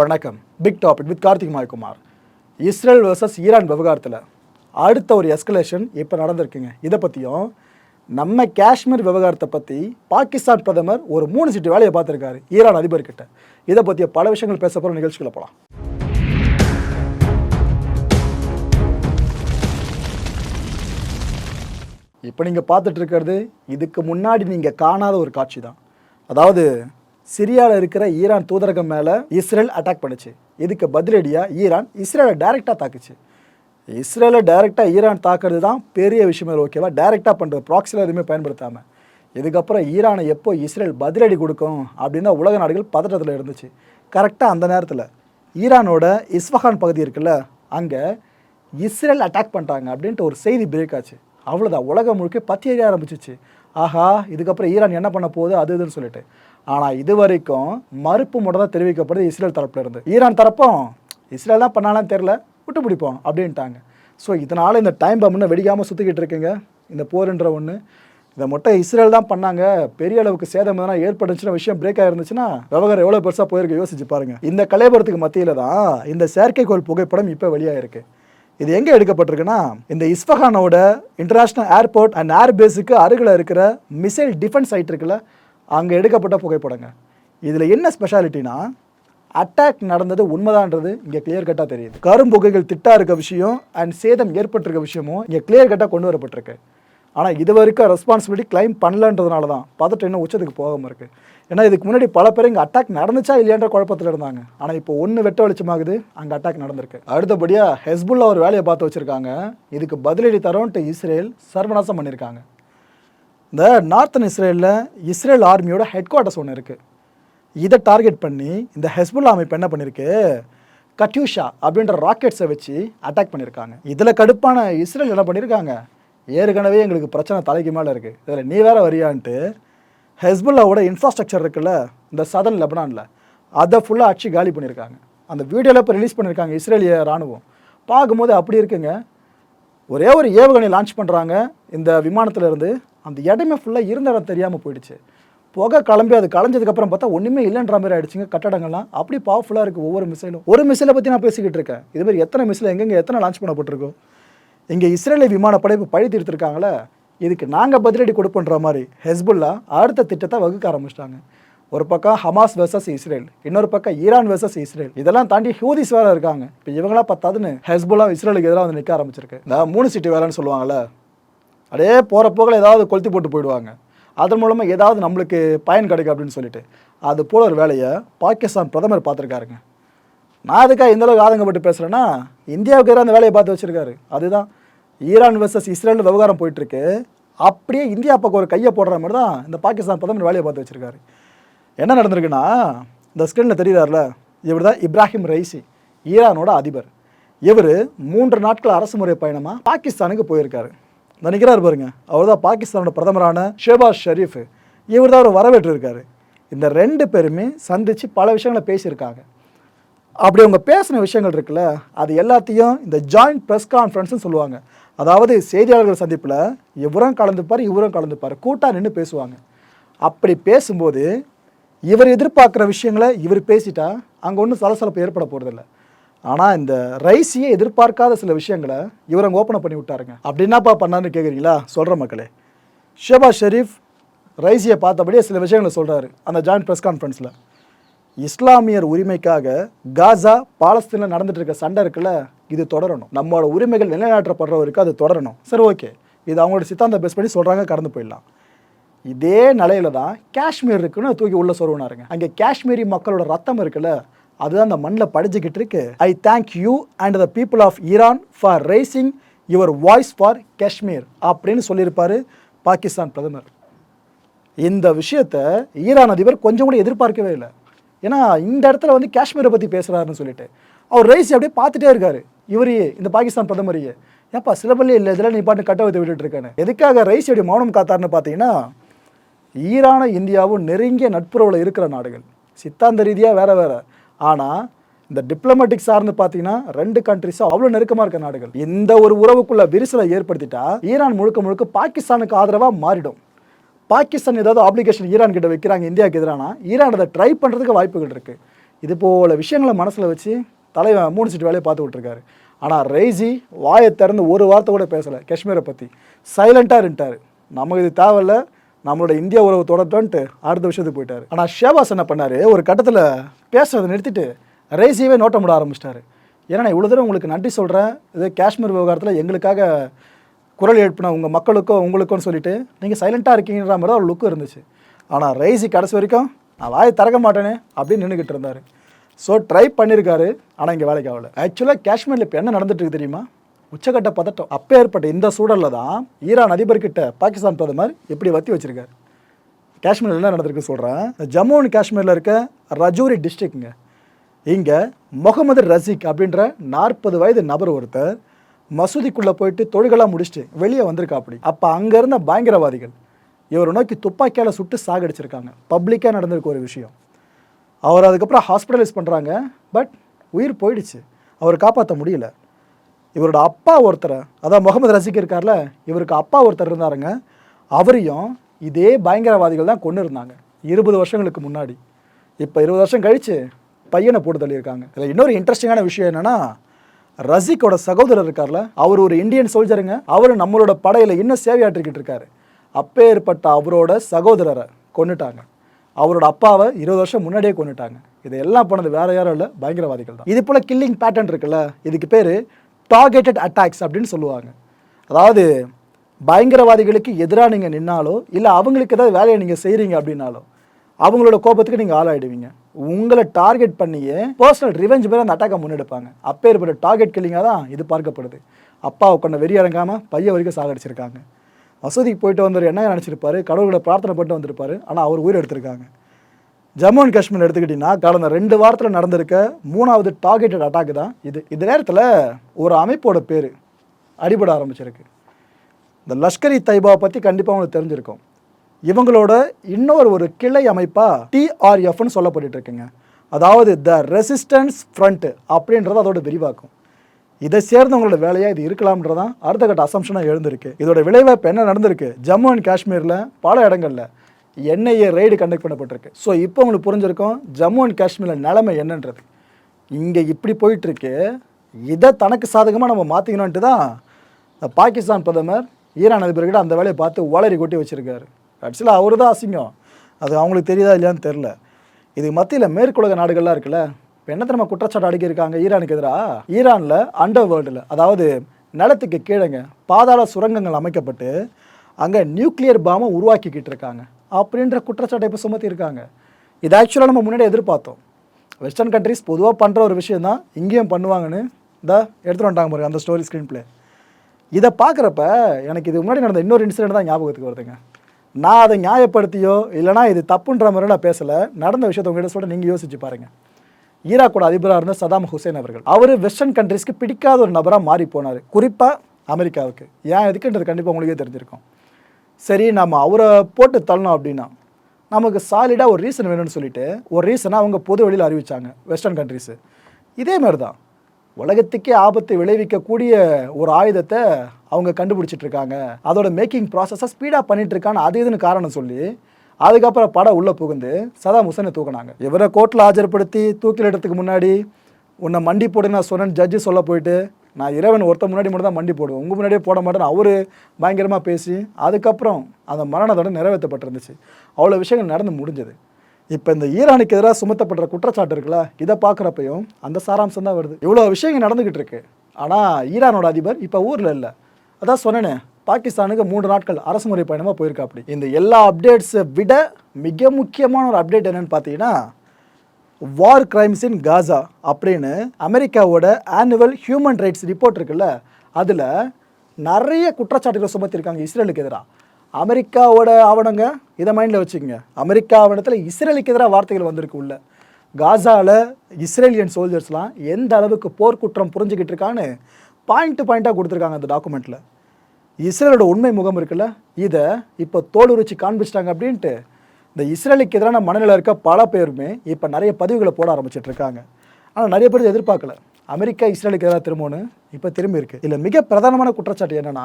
வணக்கம். Big topic with Karthik Mayakumar. Israel versus Iran விவகாரத்தில் அடுத்த ஒரு எஸ்கலேஷன் இப்போ நடந்திருக்குங்க. இதை பற்றியும் நம்ம காஷ்மீர் விவகாரத்தை பற்றி பாகிஸ்தான் பிரதமர் ஒரு மூணு சீட்டு வேலையை பார்த்துருக்காரு ஈரான் அதிபர்கிட்ட. இதை பற்றிய பல விஷயங்கள் பேச போகிற நிகழ்ச்சிகளை போகலாம் இப்போ நீங்கள் பார்த்துட்டு இருக்கிறது இதுக்கு முன்னாடி நீங்கள் காணாத ஒரு காட்சி தான் அதாவது சிரியாவில் இருக்கிற ஈரான் தூதரகம் மேலே இஸ்ரேல் அட்டாக் பண்ணுச்சு. இதுக்கு பதிலடியாக ஈரான் இஸ்ரேலை டைரெக்டாக தாக்குச்சு. இஸ்ரேலை டைரெக்டாக ஈரான் தாக்குறது தான் பெரிய விஷயமே ஓகேவா? டைரெக்டாக பண்ணுறது ப்ராக்ஸில் எதுவுமே பயன்படுத்தாமல் இதுக்கப்புறம் ஈரானை எப்போ இஸ்ரேல் பதிலடி கொடுக்கும் அப்படின்னா உலக நாடுகள் பதட்டத்தில் இருந்துச்சு. கரெக்டாக அந்த நேரத்தில் ஈரானோட இஸ்வஹான் பகுதி இருக்குல்ல அங்கே இஸ்ரேல் அட்டாக் பண்ணிட்டாங்க அப்படின்ட்டு ஒரு செய்தி பிரேக் ஆச்சு. அவ்வளோதான் உலகம் முழுக்க பத்தி எரிய ஆரம்பிச்சிச்சு. ஆஹா இதுக்கப்புறம் ஈரான் என்ன பண்ண போகுது? அது இதுன்னு சொல்லிட்டு. ஆனால் இது வரைக்கும் மறுப்பு மட்டும் தான் தெரிவிக்கப்படுது இஸ்ரேல் தரப்புல இருந்து. ஈரான் தரப்பும் இஸ்ரேல் தான் பண்ணாலும் தெரில விட்டு பிடிப்போம் அப்படின்ட்டாங்க. ஸோ இதனால் இந்த டைம் பம்னு வெடிக்காமல் சுற்றிக்கிட்டு இருக்குங்க. இந்த போருன்ற ஒன்று இதை மட்டும் இஸ்ரேல் தான் பண்ணாங்க. பெரிய அளவுக்கு சேதம் எதனா ஏற்பட்டுச்சுன்னா விஷயம் பிரேக் ஆயிருந்துச்சுன்னா விவகாரம் எவ்வளோ பெருசாக போயிருக்கு யோசிச்சு பாருங்க. இந்த கலைபுரத்துக்கு மத்தியில் தான் இந்த செயற்கைக்கோள் புகைப்படம் இப்போ வெளியாயிருக்கு. இது எங்கே எடுக்கப்பட்டிருக்குன்னா இந்த இஸ்ஃபஹானோட இன்டர்நேஷ்னல் ஏர்போர்ட் அண்ட் ஏர் பேஸுக்கு அருகில் இருக்கிற மிசைல் டிஃபென்ஸ் சைட் இருக்குல்ல அங்கே எடுக்கப்பட்ட புகைப்படங்க. இதில் என்ன ஸ்பெஷாலிட்டினா அட்டாக் நடந்தது உண்மைதான்றது இங்கே கிளியர் கட்டாக தெரியுது. கரும்புகைகள் திட்டா இருக்க விஷயம் அண்ட் சேதம் ஏற்பட்டிருக்க விஷயமும் இங்கே கிளியர் கட்டாக கொண்டு வரப்பட்டிருக்கு. ஆனால் இது வரைக்கும் ரெஸ்பான்சிபிலிட்டி கிளைம் பண்ணலன்றதுனால தான் பதட்டம் இன்னும் உச்சத்துக்கு போகாமல் இருக்குது ஏன்னா இதுக்கு முன்னாடி பல பேர் இங்கே அட்டாக் நடந்துச்சா இல்லையான்ற குழப்பத்தில் இருந்தாங்க. ஆனால் இப்போ ஒன்று வெட்ட வெளிச்சமாகுது அங்கே அட்டாக் நடந்திருக்கு. அடுத்தபடியாக ஹெஸ்புல்லா ஒரு வேலையை பார்த்து வச்சுருக்காங்க. இதுக்கு பதிலடி தரோன்ட்டு இஸ்ரேல் சர்வநாசம் பண்ணியிருக்காங்க இந்த நார்த்தன் இஸ்ரேலில் இஸ்ரேல் ஆர்மியோட ஹெட் குவார்ட்டர்ஸ் ஒன்று இருக்குது இதை டார்கெட் பண்ணி இந்த ஹெஸ்புல்லா அமைப்பு என்ன பண்ணியிருக்கு கட்யூஷா அப்படின்ற ராக்கெட்ஸை வச்சு அட்டாக் பண்ணியிருக்காங்க இதில் கடுப்பான இஸ்ரேல் என்ன பண்ணியிருக்காங்க ஏற்கனவே எங்களுக்கு பிரச்சனை தலைக்கு மேலே இருக்குது இதில் நீ வேற வரியான்ட்டு ஹெஸ்புல்லாவோட இன்ஃப்ராஸ்ட்ரக்சர் இருக்குல்ல இந்த சதன் லெபனானில் அதை ஃபுல்லாக அடிச்சு காலி பண்ணியிருக்காங்க அந்த வீடியோவில் இப்போ ரிலீஸ் பண்ணியிருக்காங்க இஸ்ரேலிய ராணுவம். பார்க்கும்போது அப்படி இருக்குங்க. ஒரே ஒரு ஏவுகணை லான்ச் பண்ணுறாங்க இந்த விமானத்தில் இருந்து அந்த இடமே ஃபுல்லாக இருந்த இடம் தெரியாமல் போயிடுச்சு. புகை கிளம்பி அது கலைஞ்சதுக்கப்புறம் பார்த்தா ஒன்றுமே இல்லைன்ற மாதிரி ஆயிடுச்சுங்க கட்டடங்கள்லாம். அப்படி பவர்ஃபுல்லாக இருக்குது ஒவ்வொரு மிசைலும் ஒரு மிசைலை பற்றி நான் பேசிக்கிட்டு இருக்கேன். இது மாதிரி எத்தனை மிசைல் எங்கெங்கே எத்தனை லான்ச் பண்ணப்பட்டிருக்கோம்? இங்கே இஸ்ரேலிய விமானப்படை இப்போ பழி தீர்த்திருக்காங்களே? இதுக்கு நாங்கள் பதிலடி கொடுப்போன்ற மாதிரி ஹெஸ்புல்லா அடுத்த திட்டத்தை வகுக்க ஆரம்பிச்சிட்டாங்க. ஒரு பக்கம் ஹமாஸ் வெர்சஸ் இஸ்ரேல் இன்னொரு பக்கம் ஈரான் வெர்சஸ் இஸ்ரேல். இதெல்லாம் தாண்டி ஹூதிஸ் வேற இருக்காங்க. இப்போ இவங்களா பத்தாதுன்னு ஹெஸ்புல்லா இஸ்ரேலுக்கு எதிராக வந்து நிற்க ஆரம்பிச்சிருக்கு. இந்த மூணு சீட்டு வேலைன்னு சொல்லுவாங்கல்ல? அப்படியே போகிற போக்கில் ஏதாவது கொளுத்தி போட்டு போயிடுவாங்க. அதன் மூலமாக ஏதாவது நம்மளுக்கு பயன் கிடைக்கும் அப்படின்னு சொல்லிட்டு. அது போல ஒரு வேலையை பாகிஸ்தான் பிரதமர் பார்த்துருக்காருங்க. நான் அதுக்காக இந்தளவுக்கு ஆதங்கப்பட்டு பேசுகிறேன்னா இந்தியாவுக்கு எதிராக அந்த வேலையை பார்த்து வச்சுருக்காரு. அதுதான். ஈரான் வெர்சஸ் இஸ்ரேல் விவகாரம் போயிட்டுருக்கு. அப்படியே இந்தியா பக்கம் ஒரு கையை போடுற மாதிரி தான் இந்த பாகிஸ்தான் பிரதமர் வேலையை பார்த்து வச்சுருக்காரு. என்ன நடந்திருக்குன்னா இந்த ஸ்க்ரீனில் தெரியுறாருல இவர் தான் இப்ராஹிம் ரைசி ஈரானோட அதிபர். இவர் மூன்று நாட்கள் அரசு முறை பயணமாக பாகிஸ்தானுக்கு போயிருக்காரு. நினைக்கிறார் பாருங்க. அவர் தான் பாகிஸ்தானோட பிரதமரான ஷேபாஸ் ஷெரீஃப். இவர் தான் அவர் வரவேற்று இருக்கார் இந்த ரெண்டு பேருமே சந்தித்து பல விஷயங்களை பேசியிருக்காங்க. அப்படி அவங்க பேசின விஷயங்கள் இருக்குல்ல அது எல்லாத்தையும் இந்த ஜாயிண்ட் ப்ரெஸ் கான்ஃபரன்ஸ்னு சொல்லுவாங்க. அதாவது செய்தியாளர்கள் சந்திப்பில் இவரும் கலந்துப்பார் இவரும் கலந்துப்பார். கூட்டாக நின்று பேசுவாங்க. அப்படி பேசும்போது இவர் எதிர்பார்க்குற விஷயங்களை இவர் பேசிட்டா அங்கே ஒன்றும் சலசலப்பு ஏற்பட போகிறதில்ல ஆனால் இந்த ரைஸியை எதிர்பார்க்காத சில விஷயங்களை இவரங்க ஓப்பனை ஓப்பன் பண்ணி விட்டாருங்க. அப்படி என்னப்பா பண்ணாருன்னு கேட்குறீங்களா சொல்கிற மக்களே. ஷேபா ஷெரீஃப் ரைஸியை பார்த்தபடியே சில விஷயங்களை சொல்கிறாரு அந்த ஜாயிண்ட் ப்ரெஸ் கான்ஃபரன்ஸில் இஸ்லாமியர் உரிமைக்காக காசா பாலஸ்தீனில் நடந்துட்டு இருக்க சண்டை இருக்குல்ல இது தொடரணும். நம்மளோட உரிமைகள் நிலைநாட்டப்படுற வரைக்கும் அது தொடரணும். சரி ஓகே. இது அவங்களோட சித்தாந்த பேஸ் பண்ணி சொல்கிறாங்க கடந்து போயிடலாம். இதே நிலையில தான் காஷ்மீர் இருக்குன்னு தூக்கி உள்ள சொருவினாருங்க அங்கே காஷ்மீரி மக்களோட ரத்தம் இருக்குல்ல அதுதான் அந்த மண்ணில் படிச்சுக்கிட்டு இருக்கு. I thank you and the people of Iran for raising your voice for Kashmir அப்படின்னு சொல்லியிருப்பார் பாகிஸ்தான் பிரதமர். இந்த விஷயத்தை ஈரான் அதிபர் கொஞ்சம் கூட எதிர்பார்க்கவே இல்லை. ஏன்னா இந்த இடத்துல வந்து காஷ்மீரை பற்றி பேசுகிறாருன்னு சொல்லிட்டு. அவர் ரைஸ் அப்படியே பார்த்துட்டே இருக்காரு. இவரையே இந்த பாகிஸ்தான் பிரதமரையே. ஏப்பா சிலபல்லே இல்லை இதெல்லாம் நீ பாட்டு கட்ட வைத்து விட்டுட்டு இருக்கானு. எதுக்காக ரைஸ் எப்படி மௌனம் காத்தாருன்னு பார்த்தீங்கன்னா ஈரான இந்தியாவும் நெருங்கிய நட்புறவில் இருக்கிற நாடுகள். சித்தாந்த ரீதியாக வேறு வேறு. ஆனால் இந்த டிப்ளமேட்டிக் சார்ந்து பார்த்தீங்கன்னா ரெண்டு கண்ட்ரிஸும் அவ்வளோ நெருக்கமாக இருக்க நாடுகள். இந்த ஒரு உறவுக்குள்ள விரிசலை ஏற்படுத்திட்டா ஈரான் முழுக்க முழுக்க பாகிஸ்தானுக்கு ஆதரவாக மாறிடும். பாகிஸ்தான் ஏதாவது ஆப்ளிகேஷன் ஈரான் கிட்ட வைக்கிறாங்க இந்தியாவுக்கு எதிரானா? ஈரான் அதை ட்ரை பண்ணுறதுக்கு வாய்ப்புகள் இருக்குது இது போல் விஷயங்களை மனசில் வச்சு தலைவன் மூணு சீட்டு வேலையை பார்த்து விட்ருக்காரு ஆனால் ரெய்ஜி வாயை திறந்து ஒரு வார்த்தை கூட பேசலை காஷ்மீரை பற்றி சைலண்ட்டாக இருந்துட்டார். நமக்கு இது தேவையில்ல. நம்மளோட இந்தியா உறவு தொடர்ட்டோன்ட்டு அடுத்த விஷயத்துக்கு போயிட்டார். ஆனால் ஷேபாஸ் என்ன பண்ணார்? ஒரு கட்டத்தில் பேசுறதை நிறுத்திட்டு நோட்டம் விட ஆரம்பிச்சிட்டாரு. ஏன்னா நான் இவ்வளோ தூரம் உங்களுக்கு நன்றி சொல்கிறேன் இது காஷ்மீர் விவகாரத்தில் எங்களுக்காக குரல் எழுப்பின உங்கள் மக்களுக்கோ உங்களுக்கும் சொல்லிட்டு நீங்கள் சைலண்ட்டாக இருக்கீங்கிற மாதிரி தான் ஒரு லுக்கு இருந்துச்சு. ஆனால் ரைஸி கடைசி வரைக்கும் நான் வாயை திறக்க மாட்டேனே அப்படின்னு நின்றுக்கிட்டு இருந்தார். ஸோ ட்ரை பண்ணியிருக்காரு ஆனால் இங்கே வேலைக்கு ஆகலை. ஆக்சுவலாக காஷ்மீரில் இப்போ என்ன நடந்துட்டுருக்கு தெரியுமா? உச்சக்கட்ட பதட்டம் அப்போ ஏற்பட்ட இந்த சூழலில் தான் ஈரான் அதிபர்கிட்ட பாகிஸ்தான் பிரதமர் இப்படி வத்தி வச்சுருக்காரு? காஷ்மீரில் என்ன நடந்திருக்கு சொல்கிறேன் ஜம்மு அண்ட் காஷ்மீரில் இருக்க ரஜூரி டிஸ்ட்ரிக்ட்ங்க. இங்கே முகமது ரசிக் அப்படின்ற நாற்பது வயது நபர் ஒருத்தர் மசூதிக்குள்ளே போயிட்டு தொழுகெல்லாம் முடிச்சுட்டு வெளியே வந்திருக்கா அப்படி அப்போ அங்கே இருந்த பயங்கரவாதிகள் இவரை நோக்கி துப்பாக்கியால் சுட்டு சாகடிச்சிருக்காங்க. பப்ளிக்காக நடந்திருக்க ஒரு விஷயம். அவர் அதுக்கப்புறம் ஹாஸ்பிட்டலைஸ் பண்ணுறாங்க பட் உயிர் போயிடுச்சு. அவர் காப்பாற்ற முடியல. இவரோட அப்பா ஒருத்தரை அதான் முகமது ரசிக் இருக்கார்ல இவருக்கு அப்பா ஒருத்தர் இருந்தாருங்க. அவரையும் இதே பயங்கரவாதிகள் தான் கொண்டு இருந்தாங்க. இருபது வருஷங்களுக்கு முன்னாடி. இப்போ இருபது வருஷம் கழித்து பையனை போட்டு தள்ளியிருக்காங்க. இதில் இன்னொரு இன்ட்ரெஸ்டிங்கான விஷயம் என்னென்னா ரசிக்கோட சகோதரர் இருக்கார்ல அவர் ஒரு இந்தியன் சோல்ஜருங்க அவர் நம்மளோட படையில் இன்னும் சேவையாற்றிக்கிட்டு இருக்காரு. அப்பேற்பட்ட அவரோட சகோதரரை கொண்டுட்டாங்க அவரோட அப்பாவை இருபது வருஷம் முன்னாடியே கொண்டுட்டாங்க இதெல்லாம் பண்ணது வேற யாரும் இல்லை பயங்கரவாதிகள் தான். இது போல் கில்லிங் பேட்டர்ன் இருக்குல்ல இதுக்கு பேர் டார்கெட்டட் அட்டாக்ஸ் அப்படின்னு சொல்லுவாங்க. அதாவது பயங்கரவாதிகளுக்கு எதிராக நீங்கள் நின்னாலோ இல்லை அவங்களுக்கு ஏதாவது வேலையை நீங்கள் செய்கிறீங்க அப்படின்னாலோ அவங்களோட கோபத்துக்கு நீங்கள் ஆளாயிடுவீங்க. உங்களை டார்கெட் பண்ணியே பர்சனல் ரிவெஞ்ச் பேர் அந்த அட்டாக்கை முன்னெடுப்பாங்க. அப்பேற்பட்ட டார்கெட் கில்லிங்காக தான் இது பார்க்கப்படுது. அப்பாவை கொண்ட வெறி இறங்காமல் பையன் வரைக்கும் சாகடிச்சிருக்காங்க. மசூதிக்கு போயிட்டு வந்தவர் என்ன நினச்சிருப்பாரு? கடவுள்களை பிரார்த்தனை பண்ணிட்டு வந்திருப்பாரு. ஆனால் அவர் உயிர் எடுத்திருக்காங்க. ஜம்மு அண்ட் காஷ்மீர் எடுத்துக்கிட்டிங்கன்னா கடந்த ரெண்டு வாரத்தில் நடந்திருக்க மூணாவது டார்கெட்டட் அட்டாக் தான் இது. இந்த நேரத்தில் ஒரு அமைப்போட பேர் அடிபட ஆரம்பிச்சிருக்கு. இந்த லஷ்கர் இ தைபாவை பற்றி கண்டிப்பாக உங்களுக்கு தெரிஞ்சிருக்கும். இவங்களோட இன்னொரு ஒரு கிளை அமைப்பாக டிஆர்எஃப்னு சொல்லப்பட்டு இருக்குங்க அதாவது த ரெசிஸ்டன்ஸ் ஃப்ரண்ட் அப்படின்றது அதோட விரிவாக்கம். இதை சேர்ந்தவங்களோட வேலையாக இது இருக்கலாம்ன்றதான் அடுத்த கட்ட அசம்ஷனாக எழுந்திருக்கு. இதோட விளைவாக இப்போ என்ன நடந்திருக்கு? ஜம்மு அண்ட் காஷ்மீரில் பல இடங்களில் என்ஐஏ ரெய்டு கண்டக்ட் பண்ணப்பட்டிருக்கு. ஸோ இப்போ உங்களுக்கு புரிஞ்சிருக்கும் ஜம்மு அண்ட் காஷ்மீரில் நிலைமை என்னன்றது. இங்கே இப்படி போயிட்டுருக்கு. இதை தனக்கு சாதகமாக நம்ம மாற்றிக்கணுன்ட்டு தான் பாகிஸ்தான் பிரதமர் ஈரான் அதிபர்கிட்ட அந்த வேலையை பார்த்து ஓலரி கொட்டி வச்சுருக்காரு. ஆக்சுவலாக அவரு தான் அசிங்கம். அது அவங்களுக்கு தெரியுதா இல்லையான்னு தெரில இது மத்தியில் மேற்குலக நாடுகள்லாம் இருக்குல்ல இப்போ என்ன நம்ம குற்றச்சாட்டு அடிக்கிருக்காங்க ஈரானுக்கு எதிராக ஈரானில் அண்டர் வேர்ல்டில் அதாவது நிலத்துக்கு கீழேங்க பாதாள சுரங்கங்கள் அமைக்கப்பட்டு அங்கே நியூக்ளியர் பாம்பை உருவாக்கிக்கிட்டு இருக்காங்க. அப்படின்ற குற்றச்சாட்டை இப்போ சுமத்தியிருக்காங்க இது ஆக்சுவலாக நம்ம முன்னாடி எதிர்பார்த்தோம். வெஸ்டர்ன் கண்ட்ரிஸ் பொதுவாக பண்ணுற ஒரு விஷயம் தான் இங்கேயும் பண்ணுவாங்கன்னு இந்த எடுத்துகிட்டு வந்துட்டாங்க பாருங்க அந்த ஸ்டோரி ஸ்க்ரீன் பிளே இதை பார்க்குறப்ப எனக்கு இது முன்னாடி நடந்த இன்னொரு இன்சிடென்ட் தான் ஞாபகத்துக்கு வருதுங்க. நான் அதை நியாயப்படுத்தியோ இல்லைனா இது தப்புன்ற மாதிரி நான் பேசலை. நடந்த விஷயத்த உங்ககிட்ட சொல்ல நீங்கள் யோசிச்சு பாருங்கள் ஈராக்கோட அதிபராக இருந்த சதாம் ஹுசேன் அவர்கள். அவர் வெஸ்டர்ன் கண்ட்ரிஸ்க்கு பிடிக்காத ஒரு நபராக மாறி போனார். குறிப்பாக அமெரிக்காவுக்கு. ஏன் எதுக்குன்றது கண்டிப்பாக உங்களுக்கே தெரிஞ்சிருக்கும். சரி நம்ம அவரை போட்டு தள்ளணும் அப்படின்னா நமக்கு சாலிடாக ஒரு ரீசன் வேணும்னு சொல்லிட்டு ஒரு ரீசனை அவங்க பொது வெளியில் அறிவிச்சாங்க வெஸ்டர்ன் கண்ட்ரிஸு இதே மாதிரி தான் உலகத்துக்கே ஆபத்தை விளைவிக்கக்கூடிய ஒரு ஆயுதத்தை அவங்க கண்டுபிடிச்சிட்டு இருக்காங்க. அதோட மேக்கிங் ப்ராசஸை ஸ்பீடாக பண்ணிட்டுருக்கான்னு அது இதுன்னு காரணம் சொல்லி அதுக்கப்புறம் படம் உள்ளே புகுந்து சதாம் ஹுசனை தூக்குனாங்க. இவரை கோர்ட்டில் ஆஜர்படுத்தி தூக்கிலிடத்துக்கு முன்னாடி உன்னை மண்டி போடுன்னு நான் சொன்னேன்னு ஜட்ஜு சொல்ல போயிட்டு நான் இறைவன் ஒருத்த முன்னாடி மட்டும் தான் மண்டி போடுவேன். உங்கள் முன்னாடியே போட மாட்டேன்னு அவர் பயங்கரமாக பேசி அதுக்கப்புறம் அந்த மரணத்தோடு நிறைவேற்றப்பட்டிருந்துச்சு. அவ்வளோ விஷயங்கள் நடந்து முடிஞ்சது. இப்போ இந்த ஈரானுக்கு எதிராக சுமத்தப்படுற குற்றச்சாட்டு இருக்குல்ல இதை பார்க்குறப்பையும் அந்த சாராம்சம் தான் வருது. இவ்வளோ விஷயங்கள் நடந்துக்கிட்டு இருக்கு. ஆனால் ஈரானோட அதிபர் இப்போ ஊரில் இல்லை. அதான் சொன்னேனே பாகிஸ்தானுக்கு மூன்று நாட்கள் அரசுமுறை பயணமாக போயிருக்கா அப்படி இந்த எல்லா அப்டேட்ஸை விட மிக முக்கியமான ஒரு அப்டேட் என்னென்னு பார்த்தீங்கன்னா வார் கிரைம்ஸ் இன் காசா அப்படின்னு அமெரிக்காவோட ஆனுவல் ஹியூமன் ரைட்ஸ் ரிப்போர்ட் இருக்குல்ல அதில் நிறைய குற்றச்சாட்டுகளை சுமத்திருக்காங்க இஸ்ரேலுக்கு எதிராக அமெரிக்காவோட ஆவணங்க இதை மைண்டில் வச்சுக்கோங்க. அமெரிக்கா ஆவணத்தில் இஸ்ரேலுக்கு எதிராக வார்த்தைகள் வந்திருக்கு உள்ள. காசாவில் இஸ்ரேலியன் சோல்ஜர்ஸ்லாம் எந்த அளவுக்கு போர்க்குற்றம் புரிஞ்சுக்கிட்டு இருக்கான்னு பாயிண்ட் பாயிண்ட்டாக கொடுத்துருக்காங்க அந்த டாக்குமெண்ட்டில் இஸ்ரேலோட உண்மை முகம் இருக்குல்ல இதை இப்போ தோல் உரிச்சு காண்பிச்சிட்டாங்க அப்படின்ட்டு இந்த இஸ்ரேலுக்கு எதிரான மனநிலை இருக்க பல பேருமே இப்போ நிறைய பதிவுகளை போட ஆரம்பிச்சிட்டு இருக்காங்க ஆனால் நிறைய பேர் எதிர்பார்க்கல. அமெரிக்கா இஸ்ரேலுக்கு எதிராக திரும்பணும்னு இப்போ திரும்பி இருக்கு. இதில் மிக பிரதானமான குற்றச்சாட்டு என்னன்னா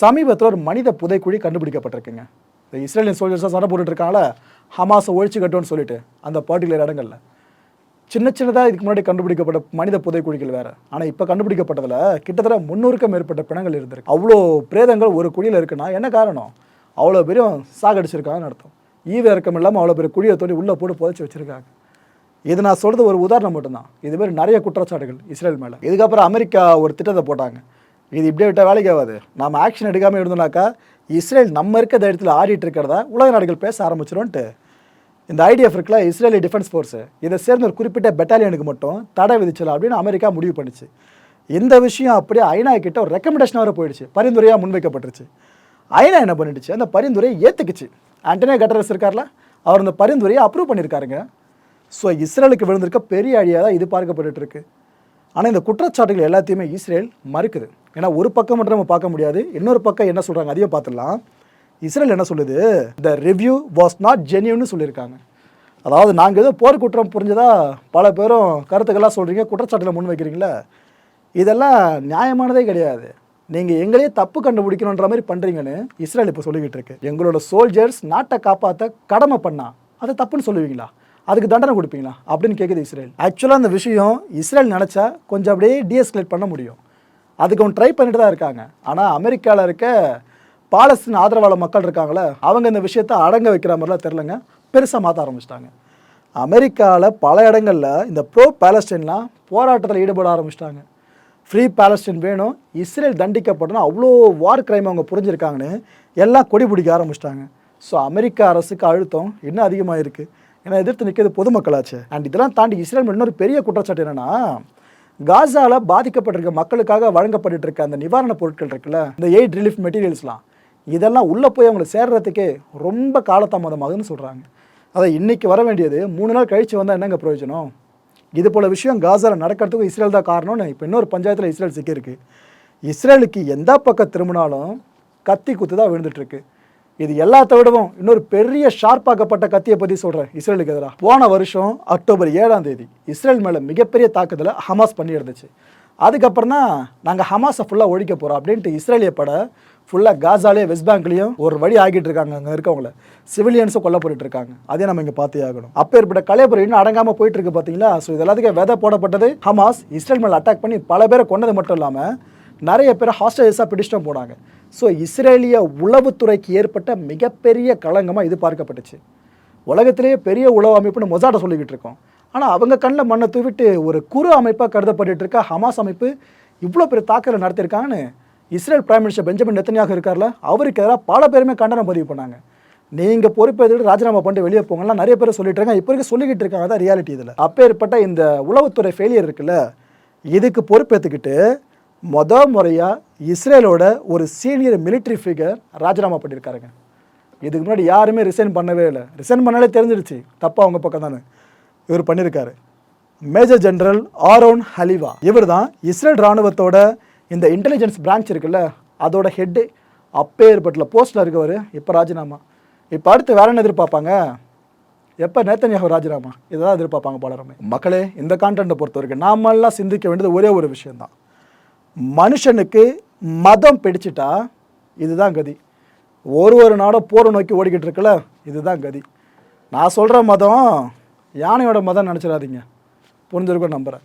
சமீபத்தில் ஒரு மனித புதைக்குழி கண்டுபிடிக்கப்பட்டிருக்குங்க. இந்த இஸ்ரேலியன் சோல்ஜர்ஸாக சண்டை போட்டுட்டு இருக்காங்கள ஹமாஸை ஒழிச்சு கட்டும்னு சொல்லிட்டு அந்த பர்டிகுலர் இடங்களில். சின்ன சின்னதாக இதுக்கு முன்னாடி கண்டுபிடிக்கப்பட்ட மனித புதைக்குழிகள் வேறு. ஆனால் இப்போ கண்டுபிடிக்கப்பட்டதில் கிட்டத்தட்ட முந்நூறுக்கும் மேற்பட்ட பிணங்கள் இருந்திருக்கு. அவ்வளோ பிரேதங்கள் ஒரு குழியில் இருக்குன்னா என்ன காரணம்? அவ்வளோ பெரும் சாகடிச்சிருக்காங்கன்னு அர்த்தம். ஈவ இறக்கம் இல்லாமல் அவ்வளோ பெரிய குழியை தோண்டி உள்ளே போட்டு புதைச்சி வச்சிருக்காங்க. இது நான் சொல்கிறது ஒரு உதாரணம் மட்டும்தான். இது மாதிரி நிறைய குற்றச்சாட்டுகள் இஸ்ரேல் மேலே. இதுக்கப்புறம் அமெரிக்கா ஒரு திட்டத்தை போட்டாங்க. இது இப்படியே விட்டால் வேலைக்கு ஆகாது. நாம் ஆக்ஷன் எடுக்காமல் இருந்தோம்னாக்கா இஸ்ரேல் நம்ம இருக்க தைரியத்தில் ஆடிட்டு இருக்கிறதா உலக நாடுகள் பேச ஆரம்பிச்சிரும்ன்ட்டு. இந்த ஐடிஎஃப் இருக்குல்ல இஸ்ரேலி டிஃபென்ஸ் ஃபோர்ஸு இதை சேர்ந்த ஒரு குறிப்பிட்ட பெட்டாலியனுக்கு மட்டும் தடை விதிச்சலாம் அப்படின்னு அமெரிக்கா முடிவு பண்ணிச்சு. இந்த விஷயம் அப்படியே ஐநா கிட்ட ஒரு ரெக்கமெண்டேஷன் வர போயிடுச்சு. பரிந்துரையாக முன்வைக்கப்பட்டுருச்சு. ஐநா என்ன பண்ணிடுச்சு? அந்த பரிந்துரையை ஏற்றுக்குச்சு ஆண்டனியா கட்டரஸ் இருக்கார்ல அவர் அந்த பரிந்துரையை அப்ரூவ் பண்ணியிருக்காருங்க. ஸோ இஸ்ரேலுக்கு விழுந்திருக்க பெரிய அழியாக தான் இது பார்க்கப்பட்டு இருக்கு. ஆனால் இந்த குற்றச்சாட்டுகள் எல்லாத்தையுமே இஸ்ரேல் மறுக்குது. ஏன்னா ஒரு பக்கம் மட்டும் நம்ம பார்க்க முடியாது. இன்னொரு பக்கம் என்ன சொல்கிறாங்க அதையும் பார்த்துடலாம். இஸ்ரேல் என்ன சொல்லுது? த ரிவ்யூ வாஸ் நாட் ஜென்யூன்னு சொல்லியிருக்காங்க. அதாவது நாங்கள் ஏதோ போர் குற்றம் புரிஞ்சதா? பல பேரும் கருத்துக்கள்லாம் சொல்கிறீங்க குற்றச்சாட்டில் முன் வைக்கிறீங்களே இதெல்லாம் நியாயமானதே கிடையாது. நீங்கள் எங்களையே தப்பு கண்டுபிடிக்கணுன்ற மாதிரி பண்ணுறீங்கன்னு இஸ்ரேல் இப்போ சொல்லிக்கிட்டு இருக்கு. எங்களோட சோல்ஜர்ஸ் நாட்டை காப்பாற்ற கடமை பண்ணா அது தப்புன்னு சொல்லுவீங்களா? அதுக்கு தண்டனை கொடுப்பீங்களா? அப்படின்னு கேட்குது இஸ்ரேல். ஆக்சுவலாக அந்த விஷயம் இஸ்ரேல் நினச்சா கொஞ்சம் அப்படியே டிஎஸ்கலேட் பண்ண முடியும். அதுக்கு அவங்க ட்ரை பண்ணிட்டு தான் இருக்காங்க. ஆனால் அமெரிக்காவில் இருக்க பாலஸ்தீன் ஆதரவாளர் மக்கள் இருக்காங்களே அவங்க இந்த விஷயத்தை அடங்க வைக்கிற மாதிரிலாம் தெரிலங்க பெருசாக மாற்ற ஆரம்பிச்சிட்டாங்க. அமெரிக்காவில் பல இடங்களில் இந்த ப்ரோ பாலஸ்டைன்லாம் போராட்டத்தில் ஈடுபட ஆரம்பிச்சிட்டாங்க. ஃப்ரீ பாலஸ்டைன் வேணும். இஸ்ரேல் தண்டிக்கப்படணும் அவ்வளோ வார் கிரைம் அவங்க புரிஞ்சிருக்காங்கன்னு எல்லாம் கொடி பிடிக்க ஆரம்பிச்சிட்டாங்க. ஸோ அமெரிக்க அரசுக்கு அழுத்தம் இன்னும் அதிகமாக இருக்குது ஏன்னா எதிர்த்து நிற்கிறது பொதுமக்களாச்சு. அண்ட் இதெல்லாம் தாண்டி இஸ்ரேல் இன்னொரு பெரிய குற்றச்சாட்டு என்னென்னா காசாவில் பாதிக்கப்பட்டிருக்க மக்களுக்காக வழங்கப்பட்டு இருக்க அந்த நிவாரணப் பொருட்கள் இருக்குல்ல இந்த எய்ட் ரிலீஃப் மெட்டீரியல்ஸ்லாம் இதெல்லாம் உள்ளே போய் அவங்களை சேர்றதுக்கே ரொம்ப காலதாமதமாகுதுன்னு சொல்கிறாங்க அதை இன்றைக்கி வர வேண்டியது மூணு நாள் கழித்து வந்தால் என்னங்க பிரயோஜனம்? இது போல விஷயம் காசாவில் நடக்கிறதுக்கு இஸ்ரேல் தான் காரணம்னு இப்போ இன்னொரு பஞ்சாயத்தில் இஸ்ரேல் சிக்கியிருக்கு. இஸ்ரேலுக்கு எந்த பக்கம் திரும்பினாலும் கத்தி குத்து தான் விழுந்துட்டுருக்கு. இது எல்லாத்த விடவும் இன்னொரு பெரிய ஷார்ப்பாக்கப்பட்ட கத்தியை பற்றி சொல்கிறேன் இஸ்ரேலுக்கு எதிராக போன வருஷம் அக்டோபர் ஏழாம் தேதி இஸ்ரேல் மேலே மிகப்பெரிய தாக்குதலை ஹமாஸ் பண்ணி இருந்துச்சு அதுக்கப்புறம் தான் நாங்கள் ஹமாஸை ஃபுல்லாக ஒழிக்க போகிறோம் அப்படின்ட்டு இஸ்ரேலிய பட ஃபுல்லாக காசாலே வெஸ்ட் பேங்க்லேயும் ஒரு வழி ஆகிட்டு இருக்காங்க. அங்கே இருக்கவங்கள. சிவிலியன்ஸும் கொல்லப்பட்டு இருக்காங்க. அதே நம்ம இங்கே பார்த்தே ஆகணும். அப்போ ஏற்பட்ட கலையபுரம் இன்னும் அடங்காமல் போயிட்டு இருக்கு பார்த்தீங்களா ஸோ இது எல்லாத்துக்கும் விதை போடப்பட்டது. ஹமாஸ் இஸ்ரேல் மேலே அட்டாக் பண்ணி பல பேரை கொண்டது மட்டும் இல்லாமல் நிறைய பேர் ஹாஸ்டேஜஸாக பிடிச்சிட்டும் போனாங்க. ஸோ இஸ்ரேலிய உளவுத்துறைக்கு ஏற்பட்ட மிகப்பெரிய களங்கமாக இது பார்க்கப்பட்டுச்சு. உலகத்திலேயே பெரிய உளவு அமைப்புன்னு மொசாட்டை சொல்லிக்கிட்டு இருக்கோம். ஆனால் அவங்க கண்ணில் மண்ணை தூவிட்டு ஒரு குறு அமைப்பாக கருதப்பட்டு இருக்க ஹமாஸ் அமைப்பு இவ்வளோ பெரிய தாக்குதல் நடத்தியிருக்காங்கன்னு Israel prime minister Benjamin Netanyahu இருக்கார்ல அவருக்கு எதிராக பல பேருமே கண்டனம் பதிவு பண்ணாங்க. நீங்கள் பொறுப்பேற்றுட்டு ராஜினாமா பண்ணிட்டு வெளியே போங்கலாம். நிறைய பேர் சொல்லிட்டு இருக்காங்க. இப்போ வரைக்கும் சொல்லிக்கிட்டு இருக்காங்க. தான் ரியாலிட்டி இதில். அப்பேற்பட்ட இந்த உளவுத்துறை ஃபெயிலியர் இருக்குல்ல இதுக்கு பொறுப்பேற்றுக்கிட்டு மொத முறையாக இஸ்ரேலோட ஒரு சீனியர் மிலிட்ரி ஃபிகர் ராஜினாமா பண்ணியிருக்காருங்க. இதுக்கு முன்னாடி யாருமே ரிசைன் பண்ணவே இல்லை. ரிசைன் பண்ணாலே தெரிஞ்சிருச்சு தப்பாக அவங்க பக்கம் தானே. இவர் பண்ணியிருக்காரு. Major general Aaron Haliva. இவர் தான் இஸ்ரேல் ராணுவத்தோட இந்த இன்டெலிஜென்ஸ் பிரான்ச் இருக்குல்ல அதோட ஹெட்டு அப்பேற்பட்ட போஸ்ட்டில் இருக்கவர் இப்போ ராஜினாமா? இப்போ அடுத்து வேற என்ன எதிர்பார்ப்பாங்க? எப்போ நேத்தன்யாகு ராஜினாமா? இதுதான் எதிர்பார்ப்பாங்க பலருமே மக்களே இந்த கான்டென்ட்டை பொறுத்த வரைக்கும் நாமெல்லாம் சிந்திக்க வேண்டியது ஒரே ஒரு விஷயந்தான் மனுஷனுக்கு மதம் பிடிச்சிட்டா இதுதான் கதி. ஒரு ஒரு நாடும் போரை நோக்கி ஓடிக்கிட்டு இருக்குல்ல இதுதான் கதி. நான் சொல்கிற மதம் யானையோட மதம் நினச்சிடாதீங்க. புரிஞ்சிருக்கும் நம்புகிறேன்